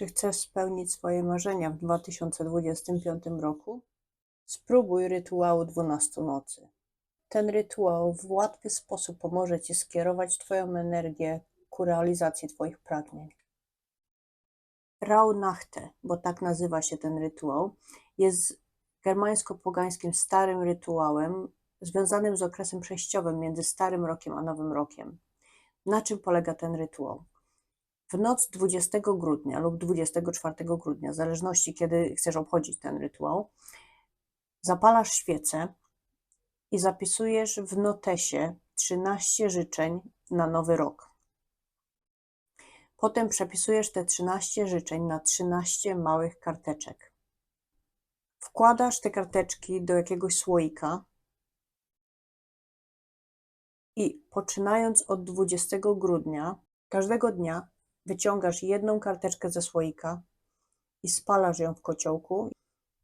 Czy chcesz spełnić swoje marzenia w 2025 roku? Spróbuj rytuału 12 nocy. Ten rytuał w łatwy sposób pomoże Ci skierować Twoją energię ku realizacji Twoich pragnień. Rauhnachte, bo tak nazywa się ten rytuał, jest germańsko-pogańskim starym rytuałem związanym z okresem przejściowym między Starym Rokiem a Nowym Rokiem. Na czym polega ten rytuał? W noc 20 grudnia lub 24 grudnia, w zależności kiedy chcesz obchodzić ten rytuał, zapalasz świecę i zapisujesz w notesie 13 życzeń na nowy rok. Potem przepisujesz te 13 życzeń na 13 małych karteczek. Wkładasz te karteczki do jakiegoś słoika i poczynając od 20 grudnia, każdego dnia wyciągasz jedną karteczkę ze słoika i spalasz ją w kociołku.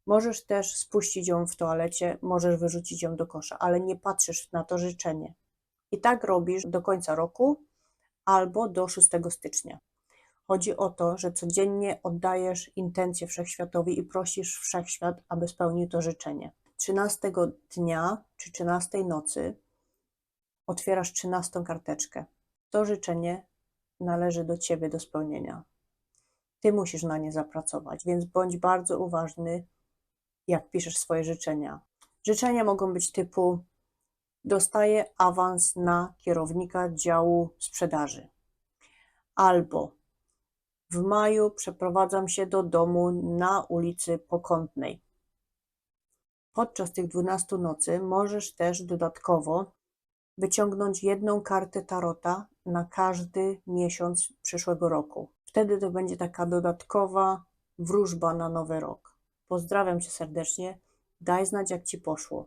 Możesz też spuścić ją w toalecie, możesz wyrzucić ją do kosza, ale nie patrzysz na to życzenie. I tak robisz do końca roku albo do 6 stycznia. Chodzi o to, że codziennie oddajesz intencję wszechświatowi i prosisz wszechświat, aby spełnił to życzenie. 13 dnia czy 13 nocy otwierasz 13 karteczkę. To życzenie należy do ciebie do spełnienia. Ty musisz na nie zapracować, więc bądź bardzo uważny, jak piszesz swoje życzenia. Życzenia mogą być typu: dostaję awans na kierownika działu sprzedaży, albo w maju przeprowadzam się do domu na ulicy Pokątnej. Podczas tych 12 nocy możesz też dodatkowo wyciągnąć jedną kartę tarota na każdy miesiąc przyszłego roku. Wtedy to będzie taka dodatkowa wróżba na nowy rok. Pozdrawiam cię serdecznie. Daj znać, jak ci poszło.